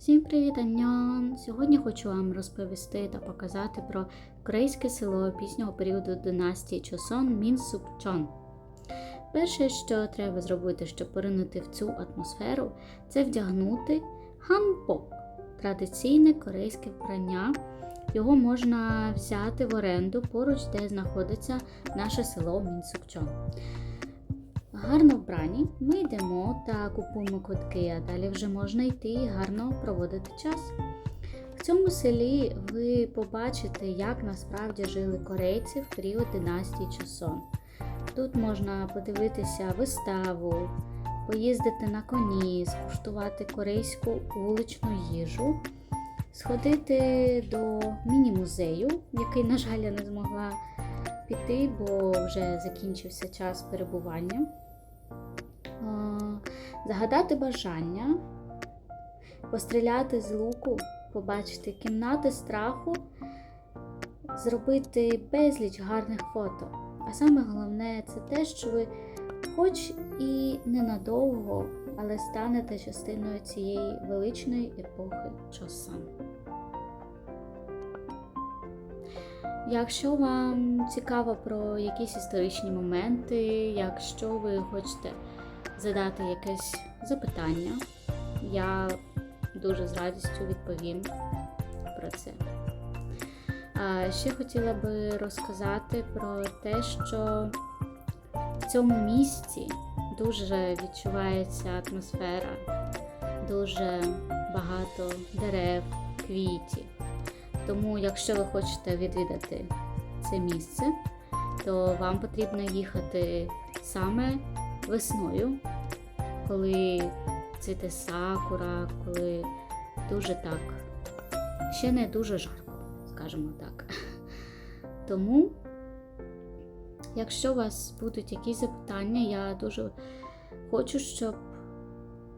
Всім привіт, Аньон! Сьогодні хочу вам розповісти та показати про корейське село пізнього періоду династії Чосон Мінсукчон. Перше, що треба зробити, щоб поринути в цю атмосферу, це вдягнути ханбок – традиційне корейське вбрання. Його можна взяти в оренду поруч, де знаходиться наше село Мінсукчон. Гарно вбрані, ми йдемо та купуємо квитки, а далі вже можна йти і гарно проводити час. В цьому селі ви побачите, як насправді жили корейці в період династії Чосон. Тут можна подивитися виставу, поїздити на коні, скуштувати корейську вуличну їжу, сходити до міні-музею, який, на жаль, я не змогла піти, бо вже закінчився час перебування. Загадати бажання, постріляти з луку, побачити кімнати страху, зробити безліч гарних фото. А саме головне це те, що ви, хоч і ненадовго, але станете частиною цієї величної епохи Чосан. Якщо вам цікаво про якісь історичні моменти, якщо ви хочете задати якесь запитання, я дуже з радістю відповім про це. Ще хотіла би розказати про те, що в цьому місці дуже відчувається атмосфера, дуже багато дерев, квітів. Тому, якщо ви хочете відвідати це місце, то вам потрібно їхати саме весною, коли цвіте сакура, коли дуже так, ще не дуже жарко, скажімо так. Тому, якщо у вас будуть якісь запитання, я дуже хочу, щоб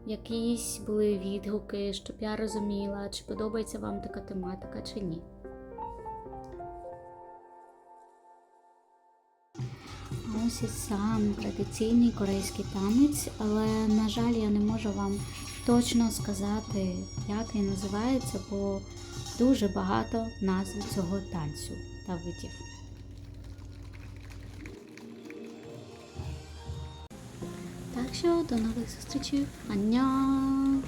якісь були відгуки, щоб я розуміла, чи подобається вам така тематика, чи ні. І сам традиційний корейський танець, але, на жаль, я не можу вам точно сказати, як він називається, бо дуже багато назв цього танцю та видів. Так що до нових зустрічей. Аньон!